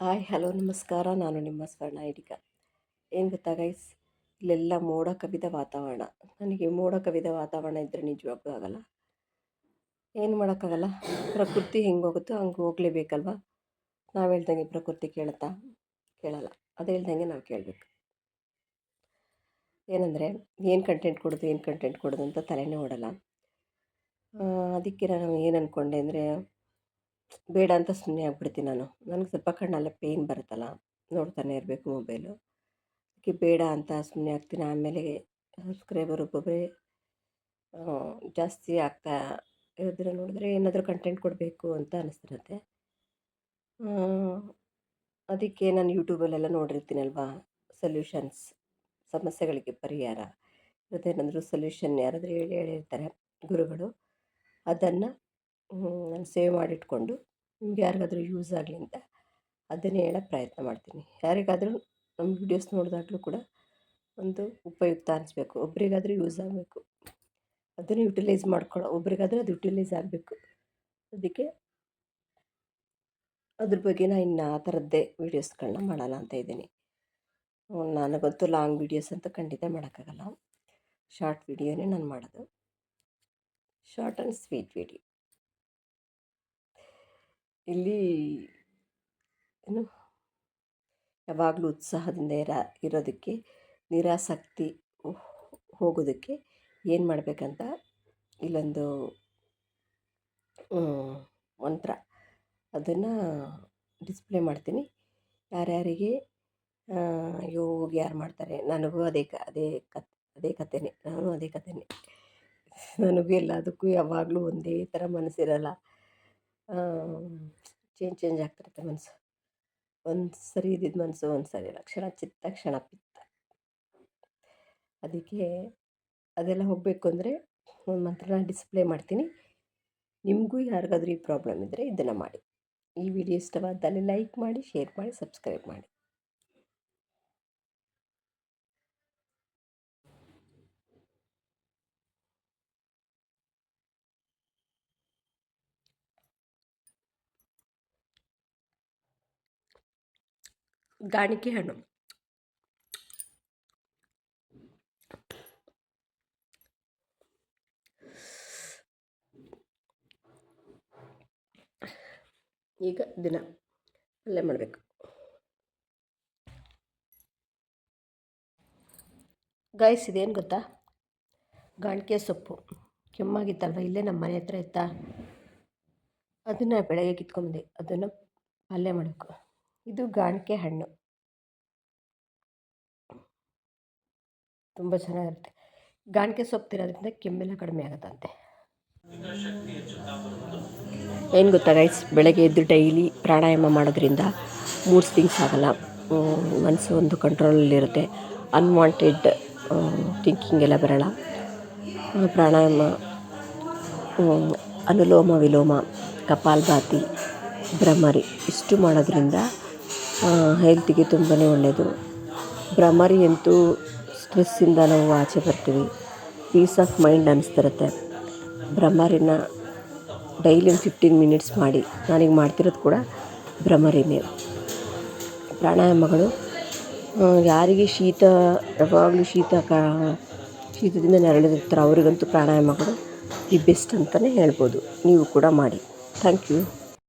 Hi, hello, ನಮಸ್ಕಾರ. ನಾನು ನಿಮ್ಮ ಸ್ವರ್ಣ ಇಡಿಗ ಏನು ಗೊತ್ತಾ ಗೈಸ್ ಇಲ್ಲೆಲ್ಲ ಮೋಡ ಕವಿದ ವಾತಾವರಣ. ನನಗೆ ಮೋಡ ಕವಿದ ವಾತಾವರಣ ಇದ್ದರೆ ನಿಜವಾಗ್ಲೂ ಆಗಲ್ಲ. ಏನು ಮಾಡೋಕ್ಕಾಗಲ್ಲ? ಪ್ರಕೃತಿ ಹೆಂಗೆ ಹೋಗುತ್ತೋ ಹಂಗೆ ಹೋಗಲೇಬೇಕಲ್ವ? ನಾವು ಹೇಳ್ದಂಗೆ ಪ್ರಕೃತಿ ಕೇಳುತ್ತಾ? ಕೇಳಲ್ಲ. ಅದು ಹೇಳ್ದಂಗೆ ನಾವು ಕೇಳಬೇಕು. ಏನಂದರೆ, ಏನು ಕಂಟೆಂಟ್ ಕೊಡೋದು, ಏನು ಕಂಟೆಂಟ್ ಕೊಡೋದು ಅಂತ ತಲೆನೇ ಓಡಲ್ಲ. ಅದಕ್ಕೆ ನಾನು ಏನು ಅಂದ್ಕೊಂಡೆ ಅಂದರೆ ಬೇಡ ಅಂತ ಸುಮ್ಮನೆ ಆಗ್ಬಿಡ್ತೀನಿ ನಾನು. ನನಗೆ ಸ್ವಲ್ಪ ಕಣ್ಣೆಲ್ಲ ಪೇಯ್ನ್ ಬರುತ್ತಲ್ಲ, ನೋಡ್ತಾನೆ ಇರಬೇಕು ಮೊಬೈಲು. ಅದಕ್ಕೆ ಬೇಡ ಅಂತ ಸುಮ್ಮನೆ ಆಗ್ತೀನಿ. ಆಮೇಲೆ ಸಬ್ಸ್ಕ್ರೈಬರ್ ಒಬ್ಬೊಬ್ಬರೇ ಜಾಸ್ತಿ ಆಗ್ತಾ ಇರೋದ್ರ ನೋಡಿದ್ರೆ ಏನಾದರೂ ಕಂಟೆಂಟ್ ಕೊಡಬೇಕು ಅಂತ ಅನಿಸ್ತಿರುತ್ತೆ. ಅದಕ್ಕೆ ನಾನು ಯೂಟ್ಯೂಬಲ್ಲೆಲ್ಲ ನೋಡಿರ್ತೀನಲ್ವಾ? ಸೊಲ್ಯೂಷನ್ಸ್ ಸಮಸ್ಯೆಗಳಿಗೆ ಪರಿಹಾರ. ಏನಾದರೂ ಸೊಲ್ಯೂಷನ್ ಯಾರಾದರೂ ಹೇಳಿ ಹೇಳಿರ್ತಾರೆ ಗುರುಗಳು. ಅದನ್ನು ನಾನು ಸೇವ್ ಮಾಡಿಟ್ಕೊಂಡು ನಿಮ್ಗೆ ಯಾರಿಗಾದರೂ ಯೂಸ್ ಆಗಲಿ ಅಂತ ಅದನ್ನೇ ಹೇಳೋಕ್ಕೆ ಪ್ರಯತ್ನ ಮಾಡ್ತೀನಿ. ಯಾರಿಗಾದರೂ ನಮ್ಮ ವೀಡಿಯೋಸ್ ನೋಡಿದಾಗಲೂ ಕೂಡ ಒಂದು ಉಪಯುಕ್ತ ಅನಿಸ್ಬೇಕು. ಒಬ್ರಿಗಾದರೂ ಯೂಸ್ ಆಗಬೇಕು. ಅದನ್ನು ಯುಟಿಲೈಸ್ ಮಾಡ್ಕೊಳ್ಳೋ ಒಬ್ರಿಗಾದರೂ ಅದು ಯುಟಿಲೈಸ್ ಆಗಬೇಕು. ಅದಕ್ಕೆ ಅದ್ರ ಬಗ್ಗೆ ನಾನು ಇನ್ನು ಆ ಥರದ್ದೇ ವೀಡಿಯೋಸ್ಗಳನ್ನ ಮಾಡೋಲ್ಲ ಅಂತ ಇದ್ದೀನಿ. ನನಗಂತೂ ಲಾಂಗ್ ವೀಡಿಯೋಸ್ ಅಂತ ಖಂಡಿತ ಮಾಡೋಕ್ಕಾಗಲ್ಲ. ಶಾರ್ಟ್ ವೀಡಿಯೋನೇ ನಾನು ಮಾಡೋದು. ಶಾರ್ಟ್ ಆ್ಯಂಡ್ ಸ್ವೀಟ್ ವೀಡಿಯೋ ಇಲ್ಲಿ ಏನು? ಯಾವಾಗಲೂ ಉತ್ಸಾಹದಿಂದ ಇರ, ಇರೋದಕ್ಕೆ, ನಿರಾಸಕ್ತಿ ಹೋಗೋದಕ್ಕೆ ಏನು ಮಾಡಬೇಕಂತ ಇಲ್ಲೊಂದು ಮಂತ್ರ. ಅದನ್ನು ಡಿಸ್ಪ್ಲೇ ಮಾಡ್ತೀನಿ. ಯಾರ್ಯಾರಿಗೆ ಹೋಗಿ ಯಾರು ಮಾಡ್ತಾರೆ? ನನಗೂ ಅದೇ ಕ, ಅದೇ ಕತ್ ಅದೇ ಕಥೆನೇ, ನಾನು ಅದೇ ಕಥೆನೇ. ನನಗೂ ಎಲ್ಲದಕ್ಕೂ ಯಾವಾಗಲೂ ಒಂದೇ ಥರ ಮನಸ್ಸಿರಲ್ಲ. ಚೇಂಜ್ ಚೇಂಜ್ ಆಗ್ತಿರುತ್ತೆ ಮನಸ್ಸು ಒಂದು ಸರಿ ಇದ್ದಿದ್ದು ಮನಸ್ಸು ಒಂದು ಸರಿ ಇಲ್ಲ. ಕ್ಷಣ ಚಿತ್ತ, ಕ್ಷಣ ಪಿತ್ತ. ಅದಕ್ಕೆ ಅದೆಲ್ಲ ಹೋಗಬೇಕು ಅಂದರೆ ಒಂದು ಮಂತ್ರನ ಡಿಸ್ಪ್ಲೇ ಮಾಡ್ತೀನಿ. ನಿಮಗೂ ಯಾರಿಗಾದ್ರೂ ಈ ಪ್ರಾಬ್ಲಮ್ ಇದ್ದರೆ ಇದನ್ನು ಮಾಡಿ. ಈ ವಿಡಿಯೋ ಇಷ್ಟವಾದಲ್ಲಿ ಲೈಕ್ ಮಾಡಿ ಶೇರ್ ಮಾಡಿ ಸಬ್ಸ್ಕ್ರೈಬ್ ಮಾಡಿ. ಗಾಣಿಕೆ ಹಣ್ಣು. ಈಗ ದಿನ. ಅಲ್ಲೇ ಮಾಡಬೇಕು. ಗಾಯ್ಸ್ ಇದೇನು ಗೊತ್ತಾ? ಗಾಣಿಕೆ ಸೊಪ್ಪು. ಕೆಮ್ಮಾಗಿತ್ತಲ್ವ? ಇಲ್ಲೇ ನಮ್ಮ ಮನೆ ಹತ್ರ ಇತ್ತಾ? ಅದನ್ನು ಬೆಳಗ್ಗೆ ಕಿತ್ಕೊಂಬಂದೆ ಅದನ್ನು ಪಲ್ಯ ಮಾಡಬೇಕು. ಇದು ಗಾಣಿಕೆ ಹಣ್ಣು. ತುಂಬ ಚೆನ್ನಾಗಿರುತ್ತೆ. ಗಾಣಿಕೆ ಸೊಪ್ಪು ತಿನ್ನೋದ್ರಿಂದ ಕೆಮ್ಮೆಲ್ಲ ಕಡಿಮೆ ಆಗುತ್ತಂತೆ. ಏನು ಗೊತ್ತಾ ಗೈಸ್ ಬೆಳಗ್ಗೆ ಎದ್ದು ಡೈಲಿ ಪ್ರಾಣಾಯಾಮ ಮಾಡೋದ್ರಿಂದ ಮೂಡ್ ಥಿಂಗ್ಸ್ ಆಗಲ್ಲ. ಮನಸ್ಸು ಒಂದು ಕಂಟ್ರೋಲಲ್ಲಿರುತ್ತೆ ಅನ್ವಾಂಟೆಡ್ ಥಿಂಕಿಂಗ್ ಎಲ್ಲ ಬರೋಲ್ಲ. ಪ್ರಾಣಾಯಾಮ ಅನುಲೋಮ ವಿಲೋಮ, ಕಪಾಲಭಾತಿ, ಭ್ರಮರಿ, ಇಷ್ಟು ಮಾಡೋದ್ರಿಂದ ಹೆಲ್ತಿಗೆ ತುಂಬಾ ಒಳ್ಳೆಯದು ಭ್ರಮರಿ ಅಂತೂ ಸ್ಟ್ರೆಸ್ಸಿಂದ ನಾವು ಆಚೆ ಬರ್ತೀವಿ. ಪೀಸ್ ಆಫ್ ಮೈಂಡ್ ಅನ್ನಿಸ್ತಿರುತ್ತೆ ಭ್ರಮರಿನ ಡೈಲಿ ಒಂದು ಫಿಫ್ಟೀನ್ ಮಿನಿಟ್ಸ್ ಮಾಡಿ. ನಾನೀಗ ಮಾಡ್ತಿರೋದು ಕೂಡ ಭ್ರಮರಿನೇ. ಪ್ರಾಣಾಯಾಮಗಳು ಯಾರಿಗೆ ಶೀತ, ಯಾವಾಗಲೂ ಶೀತ ಕಾ, ಶೀತದಿಂದ ನರಳಿರ್ತಾರೆ ಅವರಿಗಂತೂ ಪ್ರಾಣಾಯಾಮಗಳು ದಿ ಬೆಸ್ಟ್ ಅಂತಲೇ ಹೇಳ್ಬೋದು. ನೀವು ಕೂಡ ಮಾಡಿ. Thank you.